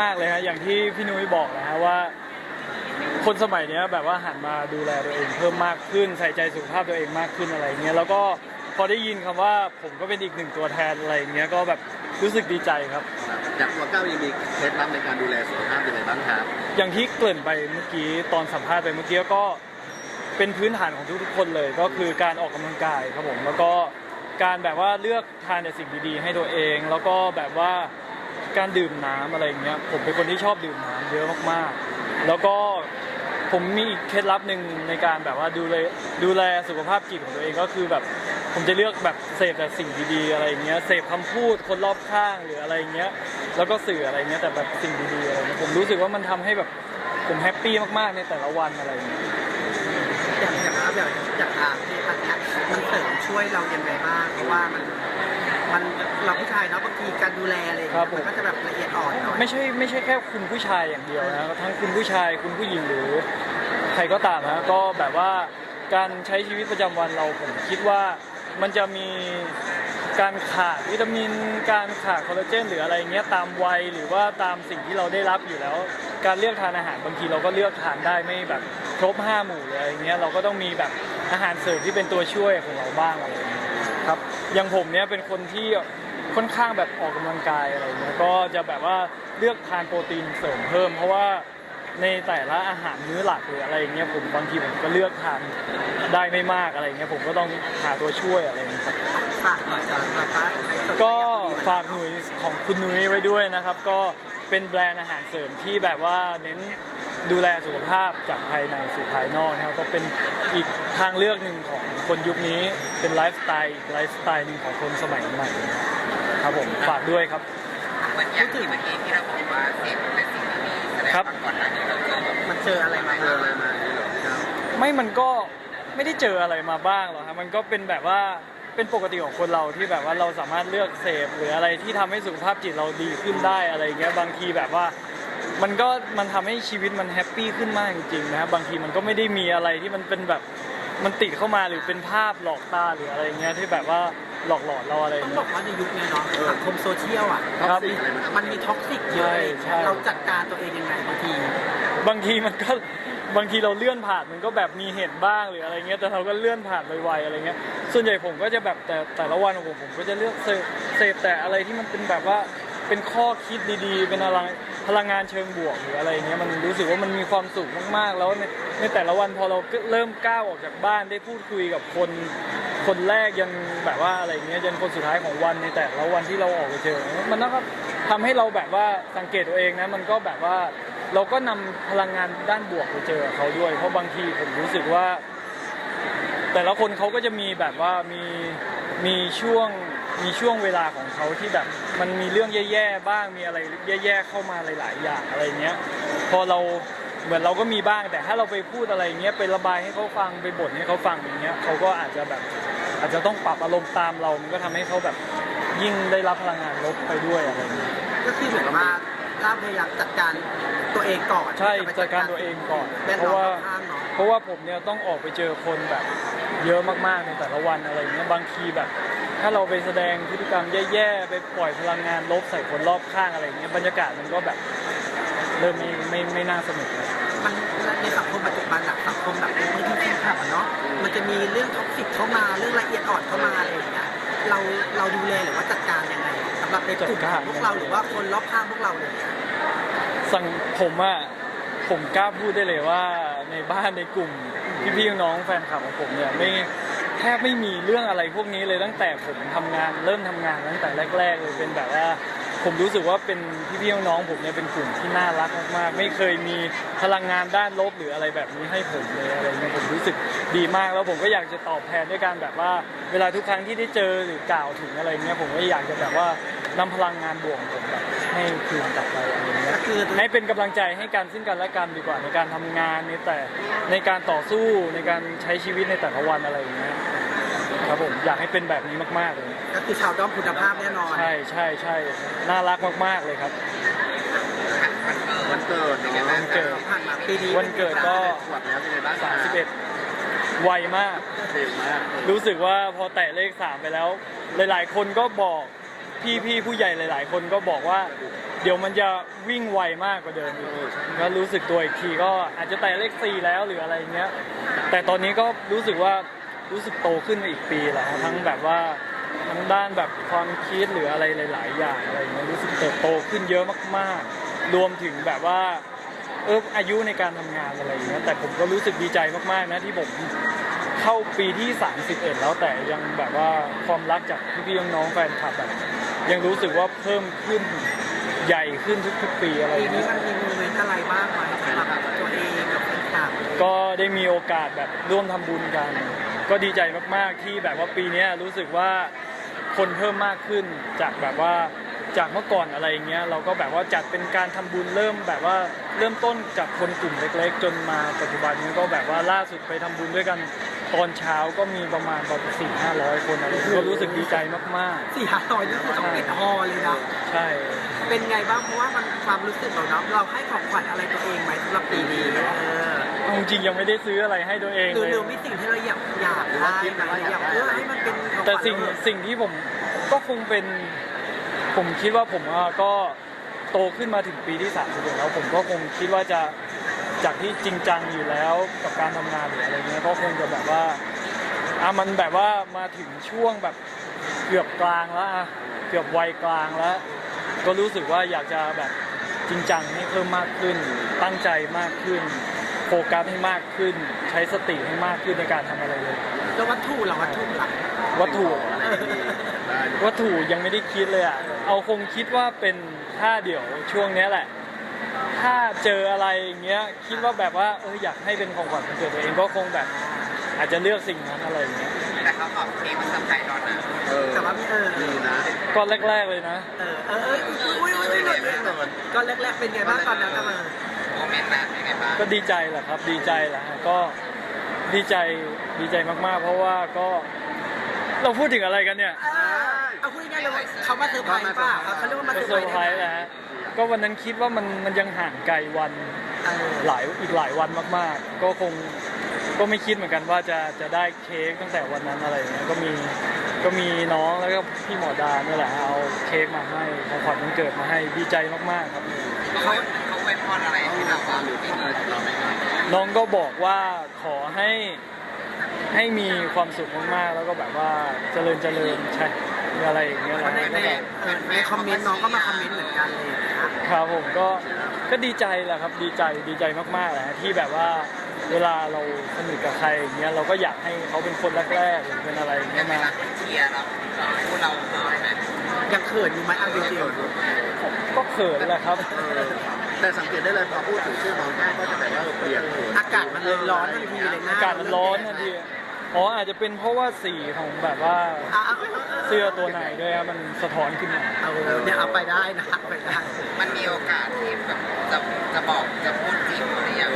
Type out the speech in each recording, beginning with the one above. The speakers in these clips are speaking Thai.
มาก ๆ เลยฮะอย่างที่พี่นุ้ยบอกนะฮะว่า คนสมัยเนี้ยแบบว่าหันมาดูแลตัวเองเพิ่มมากขึ้น ใส่ใจสุขภาพตัวเองมากขึ้นอะไรเงี้ยแล้วก็พอได้ยินคำว่าผมก็เป็นอีกหนึ่งตัวแทนอะไรเงี้ยก็แบบรู้สึกดีใจครับ จากตัวก้าวยังมีเคล็ดลับในการดูแลสุขภาพยังไงบ้างครับอย่างที่เกริ่นไปเมื่อกี้ตอนสัมภาษณ์ไปเมื่อกี้ก็เป็นพื้นฐานของทุกๆคนเลย ก็คือการออกกำลังกายครับผมแล้วก็การแบบว่าเลือกทานแต่สิ่งดีๆ ให้ตัวเอง แล้วก็แบบว่า การดื่มน้ำอะไรอย่างเงี้ยผมเป็นคนที่ชอบดื่มน้ำเยอะมากๆ แล้วก็ผมมีอีกเคล็ดลับหนึ่งในการแบบว่าดูแลดูแลสุขภาพจิตของตัวเองก็คือแบบผมจะเลือกแบบเสพแต่สิ่งดีๆอะไรอย่างเงี้ยเสพคำพูดคนรอบข้างหรืออะไรอย่างเงี้ยแล้วก็สื่ออะไรเงี้ยแต่แบบสิ่งดีๆอะไรเงี้ยผมรู้สึกว่ามันทำให้แบบผมแฮปปี้มากๆในแต่ละวันอะไรอย่างเงี้ย อย่างอย่างว่าแบบอย่างทางที่อันเนี้ยมันเสริมช่วยเรายังไงบ้างเพราะว่ามันมัน เราผู้ชายเนาะบางทีการดูแลอะไรอย่างครัเงี้บยผมมันก็จะแบบละเอียดอ่อนหน่อยไม่ใช่ไม่ใช่แค่คุณผู้ชายอย่างเดียวนะทั้งคุณผู้ชายคุณผู้หญิงหรือใครก็ตามนะก็แบบว่าการใช้ชีวิตประจำวันเราผมคิดว่ามันจะมีการขาดวิตามิน การขาดคอลลาเจนหรืออะไรเงี้ยตามวัยหรือว่าตามสิ่งที่เราได้รับอยู่แล้ว การเลือกทานอาหารบางทีเราก็เลือกทานได้ไม่แบบครบห้าหมู่เลยอะไรเงี้ยเราก็ต้องมีแบบอาหารเสริมที่เป็นตัวช่วยของเราบ้างอะไรเงี้ยครับอย่างผมเนี้ยเป็นคนที่ ค่อนข้างแบบออกกำลังกายอะไรเงี้ยก็จะแบบว่าเลือกทานโปรตีนเสริมเพิ่ม เพราะว่าในแต่ละอาหารมื้อหลักหรืออะไรเงี้ยผมบางทีผมก็เลือกทานได้ไม่มากอะไรเงี้ยผมก็ต้องหาตัวช่วยอะไรเงี้ยครับฝากหน่อยจ้ะนะคะก็ฝากหน่วยของคุณนุ้ยไว้ด้วยนะครับ ก็เป็นแบรนด์อาหารเสริมที่แบบว่าเน้นดูแลสุขภาพจากภายในสู่ภายนอกนะครับก็เป็นอีกทางเลือกหนึ่งของคนยุคนี้เป็นไลฟ์สไตล์อีกไลฟ์สไตล์หนึ่งของคนสมัยใหม่ ครับผมฝากด้วยครับเหมือนอย่างที่เมื่อกี้ที่เราบอกว่าเสพเป็นสิ่งที่ดีแสดงครับว่าก่อนหน้านี้เราเจอแบบมันเจออะไรมาเจออะไรมานี่เหรอครับไม่มันก็ไม่ได้เจออะไรมาบ้างหรอกครับมันก็เป็นแบบว่าเป็นปกติของคนเราที่แบบว่าเราสามารถเลือกเสพหรืออะไรที่ทำให้สุขภาพจิตเราดีขึ้นได้อะไรเงี้ยบางทีแบบว่า มันก็มันทำให้ชีวิตมันแฮปปี้ขึ้นมากจริงๆนะครับบางทีมันก็ไม่ได้มีอะไรที่มันเป็นแบบมันติดเข้ามาหรือเป็นภาพหลอกตาหรืออะไรเงี้ยที่แบบว่า หลอกหลอนเราอะไรต้องบเงี้อย กว่าในยุคเนี้ยเนาะสังคมโซเชียลอะ ครับท็อกซิกอะไรมันมันมีท็อกซิกเยอะใช่ใช่ เราจัดการตัวเองยังไงบางทีบางทีมันก็บางทีเราเลื่อนผ่านมันก็แบบมีเห็นบ้างหรืออะไรเงี้ยแต่เราก็เลื่อนผ่านไวๆอะไรเงี้ย ส่วนใหญ่ผมก็จะแบบแต่แต่ละวันของผมผมก็จะเลือกเสพเสพแต่อะไรที่มันเป็นแบบว่าเป็นข้อคิดดีๆ เป็นอะไรพลังงานเชิงบวกหรืออะไรเงี้ยมันรู้สึกว่ามันมีความสุขมากๆ แล้วในในแต่ละวันพอเราเริ่มก้าวออกจากบ้านได้พูดคุยกับคน คนแรกยันแบบว่าอะไรเงี้ยยันคนสุดท้ายของวันในแต่ละวันที่เราออกไปเจอ มันก็ทำให้เราแบบว่าสังเกตตัวเองนะมันก็แบบว่าเราก็นำพลังงานด้านบวกไปเจอเขาด้วย เพราะบางทีผมรู้สึกว่า แต่ละคนเขาก็จะมีแบบว่ามีมีช่วงมีช่วงเวลาของเขาที่แบบมันมีเรื่องแย่ๆบ้างมีอะไรแย่ๆเข้ามาหลาย ๆ อย่างอะไรเงี้ยพอเราเหมือนเราก็มีบ้างแต่ถ้าเราไปพูดอะไรเงี้ยไประบายให้เขาฟังไปบ่นให้เขาฟังอย่างเงี้ยเขาก็อาจจะแบบ อาจจะต้องปรับอารมณ์ตามเรา มันก็ทำให้เขาแบบยิ่งได้รับพลังงานลบไปด้วยอะไรเงี้ยก็คือเหมือนว่าก้าวพยายามจัดการตัวเองก่อนใช่ที่ะไปจัดการตัวเองก่อนแวดเพล้อราะมว่าข้างๆเนาะเพราะว่าผมเนี่ยต้องออกไปเจอคนแบบ เยอะมากๆในแต่ละวันอะไรเงี้ย บางทีแบบ ถ้าเราไปแสดงพฤติกรรมแย่ๆ ไปปล่อยพลังงานลบใส่คนรอบข้างอะไรเงี้ย บรรยากาศมันก็แบบเริ่มไม่ไม่ไม่น่าสนุกเลยมัน ในสังคมปัจจุบันอะสังคมแบบไม่ที่แคบอะเนาะมันจะมีเรื่องท็อกซิกเข้ามาเรื่องละเอียดอ่อนเข้ามาอะไรอย่างเงี้ยเราเราดูแลหรือว่าจัดการยังไงสำหรับในกลุ่มของพวกเราหรือว่าคนรอบข้างพวกเราเลยเนี่ยสั่งผมอะผมกล้าพูดได้เลยว่าในบ้านในกลุ่มพี่ๆน้องๆแฟนคลับของผมเนี่ยไม่แทบไม่มีเรื่องอะไรพวกนี้เลยตั้งแต่ผมทำงานเริ่มทำงานตั้งแต่แรก ๆ เลยเป็นแบบว่า ผมรู้สึกว่าเป็นพี่ๆน้องๆผมเนี่ยเป็นกลุ่มที่น่ารักมากๆ ไม่เคยมีพลังงานด้านลบหรืออะไรแบบนี้ให้ผมเลยอะไรเงี้ยผมรู้สึกดีมากแล้วผมก็อยากจะตอบแทนด้วยการแบบว่า เวลาทุกครั้งที่ได้เจอหรือกล่าวถึงอะไรเงี้ยผมก็อยากจะแบบว่านำพลังงานบวกของผมแบบให้คืนกลับไปอะไรเงี้ย ก็คือให้เป็นกำลังใจให้กันซึ่งกันและกันดีกว่าในการทำงานในแต่ในการต่อสู้ในการใช้ชีวิตในแต่ละวันอะไรอย่างเงี้ยครับผมอยากให้เป็นแบบนี้มากๆเลย ก็คือชาวด้อมคุณภาพแน่นอนใช่ใช่ใช่น่ารักมากๆเลยครับ วันเกิดเป็นไงเนาะบ้างวันเกิดผ่านมาปีนี้วันเกิดก็ ขวบแล้วเป็นไงบ้างครับ31ไวมาก เร็วมากรู้สึกว่าพอแตะเลข 3 ไปแล้ว หลาย ๆ คนก็บอกพี่พี่ผู้ใหญ่หลาย ๆ คนก็บอกว่า เดี๋ยวมันจะวิ่งไวมากกว่าเดิมอีกก็รู้สึกตัวอีกทีก็อาจจะแต่เลขสี่แล้วหรืออะไรเงี้ยแต่ตอนนี้ก็รู้สึกว่ารู้สึกโตขึ้นมาอีกปีแล้วทั้งแบบว่าทั้ง ด้านแบบความคิดหรืออะไรหลาย ๆ อย่างอะไรเงี้ยรู้สึกเติบโตขึ้นเยอะมาก ๆ รวมถึงแบบว่าเอออายุในการทำงานอะไรเงี้ยแต่ผมก็รู้สึกดีใจมาก ๆ นะที่ผมเข้าปีที่ 31 แล้วแต่ยังแบบว่าความรักจากพี่ๆน้องๆแฟนคลับแบบยังรู้สึกว่าเพิ่มขึ้นใหญ่ขึ้นทุกๆปีอะไรปีนี้เงี้ยมันมีโมเมนต์อะไรบ้างไหมสำหรับตัวเองกับแฟนคลับก็ได้มีโอกาสแบบร่วมทำบุญกัน ก็ดีใจมากๆที่แบบว่าปีเนี้ยรู้สึกว่า คนเพิ่มมากขึ้น จากแบบว่าจากเมื่อก่อนอะไรเงี้ยเราก็แบบว่าจัดเป็นการทำบุญเริ่มแบบว่าเริ่มต้นจากคนกลุ่มเล็ก ๆ จนมาปัจจุบันนี้ก็แบบว่าล่าสุดไปทำบุญด้วยกันตอนเช้าก็มีประมาณประมาณสี่ห้าร้อยคนอะไรเงี้ยก็รู้สึกดีใจมากสี่ห้าร้อยนี่คือต้องปิดฮอลเลยนะๆใช่ เป็นไงบ้างเพราะว่ามันความรู้สึกเราเนาะเราให้ของขวัญอะไรตัวเองไหมสำหรับปีนี้เออเอา จริงๆยังไม่ได้ซื้ออะไรให้ตัวเองหรือเลย หรือมีสิ่งที่เราอยากอยากได้ไหมอยากเออให้มันเป็นของขวัญแต่สิ่งเราสิ่งที่ผมก็คงเป็น ผมคิดว่าผมอะก็โตขึ้นมาถึงปีที่สามสิบแล้วผมก็คงคิดว่าจะจากที่จริงจังอยู่แล้วกับการทำงานหรืออะไรเงี้ยก็คงจะแบบว่าอะมันแบบว่ามาถึงช่วงแบบเกือบกลางแล้วอะเกือบวัยกลางแล้ว ก็รู้สึกว่าอยากจะแบบจริงจังให้เพิ่มมากขึ้น ตั้งใจมากขึ้น โฟกัสให้มากขึ้น ใช้สติให้มากขึ้นในการทำอะไรเลย แล้ววัตถุเราวัตถุหลักวัตถุได้วัตถุยังไม่ได้คิดเลยอะ เอาคงคิดว่าเป็นถ้าเดี๋ยวช่วงเนี้ยแหละ ถ้าเจออะไรอย่างเงี้ย คิดว่าแบบว่าเอออยากให้เป็นของขวัญวันเกิดตัวเองก็คงแบบ อาจจะเลือกสิ่งนั้นอะไรอย่างเงี้ย แต่เขาขอบเค้กมาเซอร์ไพรส์ตอนนั้นเออแต่ว่าเออดีนะ ก็แรก ๆเลยนะ เออเออเอออุ้ยอุ้ยอุ้ยอุ้ยก็แรกๆเป็นไงบ้างตอนนั้นกันมา โมเมนต์นั้นเป็นไงบ้างก็ดีใจแหละครับดีใจแหละฮะก็ดีใจดีใจมากๆ เพราะว่าก็เราพูดถึงอะไรกันเนี่ยเอาพูดง่ายๆเลยว่าเขามาเซอร์ไพรส์ป่ะเขาเรียกว่ามาก็เซอร์เซไพอรร์ส์ไพรส์แหละฮะก็วันนั้นคิดว่ามันมันยังห่างไกลวันเออหลายอีกหลายวันมากๆ ก็คงก็ไม่คิดเหมือนกันว่าจะจะได้เค้กตั้งแต่วันนั้นอะไรอย่างเงี้ยก็มีก็มีน้องแล้วก็พี่หมอดาเนี่ยแหละเอาเค้กมาให้ของขวัญวันเกิดมาให้ดีใจมากๆครับ เขาเขาไว้ พรอะไรให้เราบ้างหรือที่อะไรเราไหมครับน้องก็บอกว่าขอให้ให้มีความสุขมากๆ แล้วก็แบบว่าเจริญเจริญใช่มีอะไรอย่างเงี้ยแหละในในเออในคอมเมนต์น้องก็มาคอมเมนต์เหมือนกันเลยนะครับผมก็ก็ดีใจแหละครับดีใจดีใจมากๆแหละที่แบบว่าเวลาเราสนิทกับใครอย่างเงี้ยเราก็อยากให้เขาเป็นคนแรกๆหรือเป็นอะไรอย่างแต่เงี้ยเวมาลาเชียร์เราพูดเราเขินไหมยังเขินอยู่ไหมเอาจริงก็เขินแหละครับเออ แต่สังเกตได้เลยพอพูดถึงชื่อน้องแก้มก็จะแบบว่าเปลี่ยนๆอากาศมันเลยร้อนทันทีเลยนะอากาศมันร้อนทันทีอ๋ออาจจะเป็นเพราะว่าสีของแบบว่าอะเอาเสื้อตัวไหนด้วยครับมันสะท้อนขึ้นมาเอาเนี่ยเอาไปได้นะไปได้มันมีโอกาสที่แบบจะจะบอกจะพูดจีบเขาหรือยัง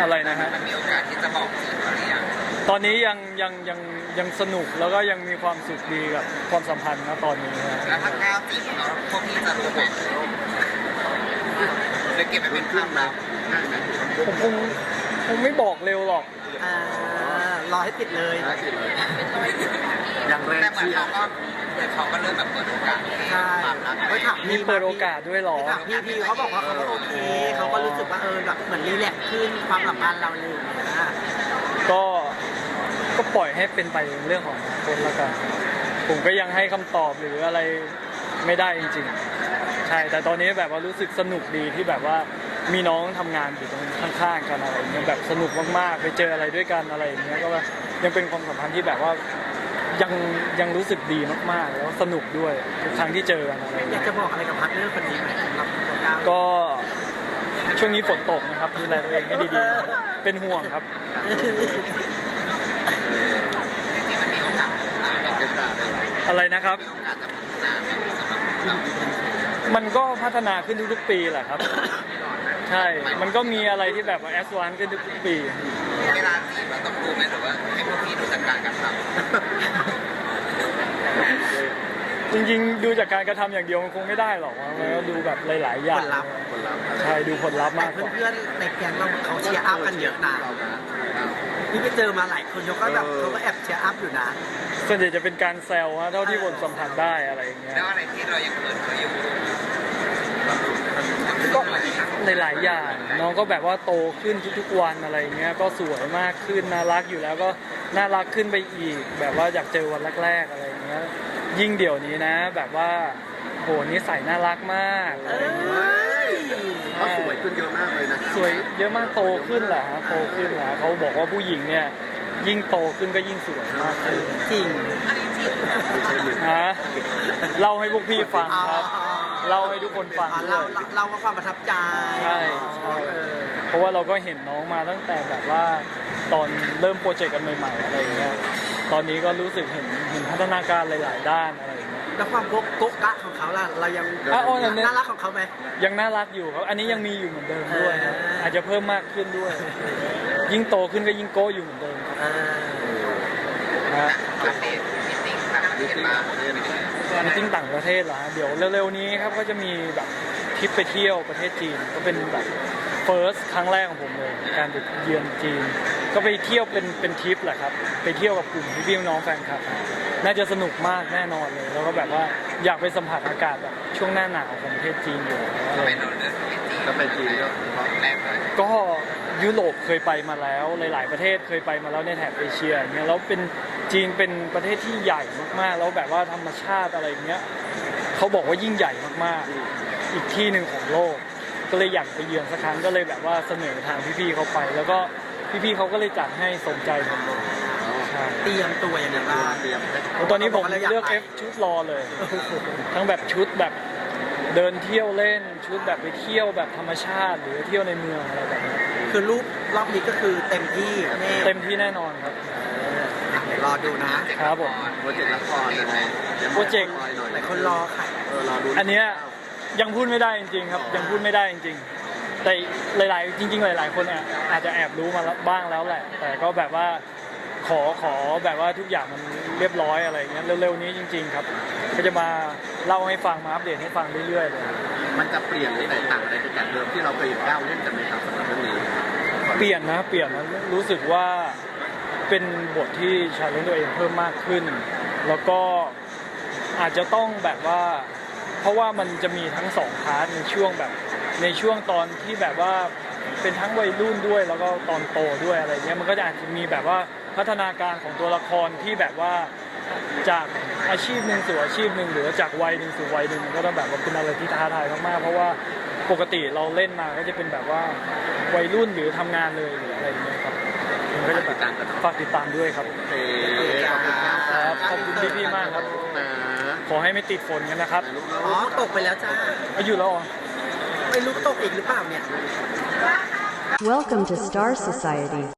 อะไรนะฮะมันมีโอกาสที่จะบอกจีบเขาหรือยังตอนนี้ยังยังยังยังสนุกแล้วก็ยังมีความสุขดีกับความสัมพันธ์นะตอนนี้นะแล้วถ้าก้าวจีบเขาพวกพี่จะรู้ไหม หรือเก็บไปเป็นความลับง่ายไหมผมคงคงไม่บอกเร็วหรอก อ่ารอให้ติดเลยง่ายสิเลยอย่างแรงแต่เหมือนเชียเขาร์ก็เหมือนเขาก็เริ่มแบบเปิดโอกาสให้ใช่ความรักไปถามมีเปิดโอกาสด้วยเหรอ ไปถามพี่พีเขาบอกว่าเขาก็โอเค เขาก็รู้สึกว่าเออแบบเหมือนรีแลกซ์ขึ้นความสัมพันธ์เราเลยอย่างเงี้ยก็ก็ปล่อยให้เป็นไปเรื่องของคนละกัน ผมก็ยังให้คำตอบหรืออะไรไม่ได้จริงๆ ใช่ แต่ตอนนี้แบบว่ารู้สึกสนุกดีที่แบบว่ามีน้องทำงานอยู่ตรงข้างๆกันอะไรอย่างเงี้ยแบบสนุกมากๆไปเจออะไรด้วยกันอะไรอย่างเงี้ยก็ว่ายังเป็นความสัมพันธ์ที่แบบว่ายังยังรู้สึกดีมากๆ แล้วสนุกด้วยทุกครั้งที่เจอกันอะไรอย่างอเงี้ยากยจะบอกอะไรกับพาร์ทเนอร์คนนี้ไหมสำหรับตัวก้าวก็ช่วงนี้ฝนตกนะครับดูแลตัวเองให้ดีๆนะครับเป็นห่วงครับจริงๆมันมีโอกาสพัฒนาได้โอกาสเลยอะไรนะครับ มีโอกาสจะพัฒนาไหมสำหรับเรามันก็พัฒนาขึ้นทุกๆปีแหละครับ ใช่ มันก็มีอะไรที่แบบว่าแอสวานขึ้นทุกๆปี เวลาจีบเราต้องดูไหมหรือว่าให้พวกพี่ดูจากการกระทำจริงๆ ดูจากการกระทำอย่างเดียวมันคงไม่ได้หรอกมันก็ดูแบบหลาย ๆอผย่างลลัพธ์คนเราใช่ดูผลลัพธ์แต่มากกว่า เพื่อนๆในแก๊งเราเขาเชียร์อัพกันเยอะนะเรานะจ ที่ไปเจอมาหลายคนเขาก็แบบเขาก็แอบเชียร์อัพอยู่นะ ส่วนใหญ่จะเป็นการแซวฮะเท่าที่ผมสัมผัสได้อะไรอย่างเงี้ย แล้วอะไรที่เรายังเปิดเผยอยู่ก็หลายๆอย่างน้องก็แบบว่าโตขึ้นทุกๆวันอะไรอย่างเงี้ยก็สวยมากขึ้นน่ารักอยู่แล้วก็น่ารักขึ้นไปอีก แบบว่าอยากเจอวันแรกๆอะไรอย่างเงี้ยยิ่งเดี๋ยวนี้นะ แบบว่าโหนิสัยน่ารักมากอะไรอย่างเงี้ย สวยเยอะมากโตขึ้นแหละฮะโตขึ้นแหละเขาบอกว่าผู้หญิงเนี่ยยิ่งโตขึ้นก็ยิ่งสวยมากขึ้นจริงฮะเล่าให้พวกพี่ฟังอ๋อครับเล่าให้ทุกคนฟังอ๋อด้เราวยเราเราว่าความประทับใจใช่ใช่เออเพราะว่าเราก็เห็นน้องมาตั้งแต่แบบว่าตอนเริ่มโปรเจกต์กันใหม่ๆอะไรอย่างเงี้ยตอนนี้ก็รู้สึกเห็นเห็นพัฒนาการหลาย ๆ ด้านอะไรอย่างเงี้ย แล้วความโก๊กโก๊กกะของเขาล่ะเรายังอะอ๋อเนี่ย น่ารักของเขาไหม ยังน่ารักอยู่ครับ อันนี้ยังมีอยู่เหมือนเดิมด้วยครับเออออาจจะเพิ่มมากขึ้นด้วย ยิ่งโตขึ้นก็ยิ่งโก้อยู่เหมือนเดิมครับเออนะฮะอัปเดตมิติ้งต่างประเทศบ้างเป็นยังไงมิติ้งต่างประเทศเหรอฮะเดี๋ยวเร็วๆนี้ครับก็จะมีแบบทริปไปเที่ยวประเทศจีน ก็เป็นแบบ first ครั้งแรกของผมเลย การไปเยือนจีน ก็ไปเที่ยวเป็นเป็นทริปแหละครับ ไปเที่ยวกับกลุ่มพี่ๆน้องๆแฟนคลับ น่าจะสนุกมากแน่นอนเลย แล้วก็แบบว่าอยากไปสัมผัสอากาศแบบช่วงหน้าหนาวของประเทศจีนอยู่อะไรเป็นเราเลือกเป็นจีนก็เป็นจีนก็เพราะแรกเลยก็ยุโรปเคยไปมาแล้ว หลาย ๆ ประเทศเคยไปมาแล้วในแถบเอเชียอย่างเงี้ยแล้วเป็นจีนเป็นประเทศที่ใหญ่มากๆ แล้วแบบว่าธรรมชาติอะไรอย่างเงี้ยเขาบอกว่ายิ่งใหญ่มากๆ อีกที่หนึ่งของโลก ก็เลยอยากไปเยือนสักครั้งก็เลยแบบว่าเสนอทางพี่ๆเขาไป แล้วก็พี่ๆเขาก็เลยจัดให้สมใจผมเลย เตรียมตัวยังไงบ้างเตรียมตอนนี้ผมเลือก F ชุดรอเลย ทั้งแบบชุดแบบเดินเที่ยวเล่นชุดแบบไปเที่ยวแบบธรรมชาติ หรือเที่ยวในเมืองอะไรแบบนี้คือรูปรอบนี้ก็คือเต็มที่แน่เต็มที่แน่นอนครับอะเดี๋ยวรอดูนะครับผมโปรเจกต์ละครยังไงดี๋ยวโปรเจกต์หน่อยหน่อยหลายคนรอค่ะเออรอดูอันเนี้ยยังพูดไม่ได้จริง ๆ ครับ ยังพูดไม่ได้จริง ๆ แต่หลาย ๆ จริง ๆ หลาย ๆ คนอะอาจจะแอบรู้มาแล้วบ้างแล้วแหละ แต่ก็แบบว่า ขอขอแบบว่าทุกอย่างมันเรียบร้อยอะไรอย่างเงี้ยเร็วๆนี้จริง ๆ ครับ ก็จะมาเล่าให้ฟังมาอัปเดตให้ฟังเรื่อยๆเลยมันจะเปลี่ยนหรือแตกต่างอะไรจากเดิมที่เราเคยก้าวเล่นกันไหมครับสำหรับเรื่องนี้เปลี่ยนนะเปลี่ยนนะรู้สึกว่าเป็นบทที่ชาเลนตัวเองเพิ่มมากขึ้น แล้วก็อาจจะต้องแบบว่า เพราะว่ามันจะมีทั้งสองพาร์ทในช่วงแบบในช่วงตอนที่แบบว่าเป็นทั้งวัยรุ่นด้วยแล้วก็ตอนโตด้วยอะไรเงี้ยมันก็จะอาจจะมีแบบว่า พัฒนาการของตัวละครที่แบบว่าจากอาชีพหนึ่งสู่อาชีพหนึ่งหรือว่าจากวัยหนึ่งสู่วัยหนึ่งมันก็ต้องแบบว่าเป็นอะไรที่ท้าทายมากๆเพราะว่าปกติเราเล่นมาก็จะเป็นแบบว่าวัยรุ่นหรือทำงานเลยหรืออะไรอย่างเงี้ยครับมันก็จะแบบฝากติดตามด้วยครับโอเคขอบคุณมากครับขอบคุณพี่ๆมากครับนะขอให้ไม่ติดฝนกันนะครับลูกน้องอ๋อตกไปแล้วจ้าอายุแล้วเหรอไม่รู้ตกอีกหรือเปล่าเนี่ย Welcome to Star Society.